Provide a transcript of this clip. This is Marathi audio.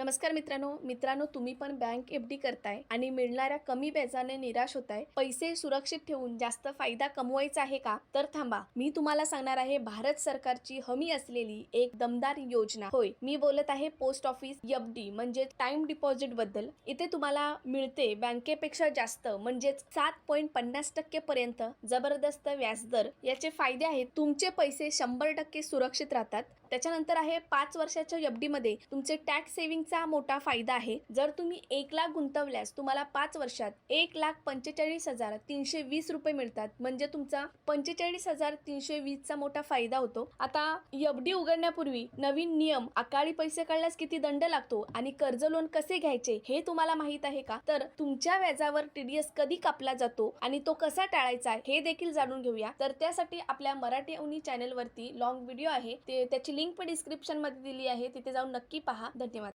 नमस्कार मित्रांनो. मित्रांनो तुम्ही पण बँक एफ डी करताय आणि मिळणाऱ्या कमी व्याजाने निराश होताय. पैसे सुरक्षित ठेवून जास्त फायदा कमवायचा आहे का? तर थांबा. मी तुम्हाला सांगणार आहे भारत सरकारची हमी असलेली एक दमदार योजना. होय मी बोलत आहे पोस्ट ऑफिस एफ डी म्हणजे टाइम डिपॉझिटबद्दल. इथे तुम्हाला मिळते बँकेपेक्षा जास्त म्हणजेच सात पॉईंट पन्नास टक्के पर्यंत जबरदस्त व्याजदर याचे फायदे आहेत तुमचे पैसे शंभर टक्के सुरक्षित राहतात. त्याच्यानंतर आहे पाच वर्षाच्या एफ डी मध्ये तुमचे टॅक्स सेव्हिंगचा मोठा फायदा आहे. जर तुम्ही एक लाख गुंतवल्यास तुम्हाला पाच वर्षात एक लाख पंचेचाळीस हजार तीनशे वीस रुपये मिळतात. म्हणजे तुमचा पंचेचाळीस हजार तीनशे वीसचा मोठा फायदा होतो. आता एफ डी उघडण्यापूर्वी नवीन नियम अकाळी पैसे काढल्यास किती दंड लागतो आणि कर्ज लोन कसे घ्यायचे हे तुम्हाला माहीत आहे का? तर तुमच्या व्याजावर टीडीएस कधी कापला जातो आणि तो कसा टाळायचा हे देखील जाणून घेऊया. तर त्यासाठी आपल्या मराठी अवनी चॅनल वरती लॉंग व्हिडिओ आहे. ते त्याची लिंक पण डिस्क्रिप्शनमध्ये दिली आहे. तिथे जाऊन नक्की पहा. धन्यवाद.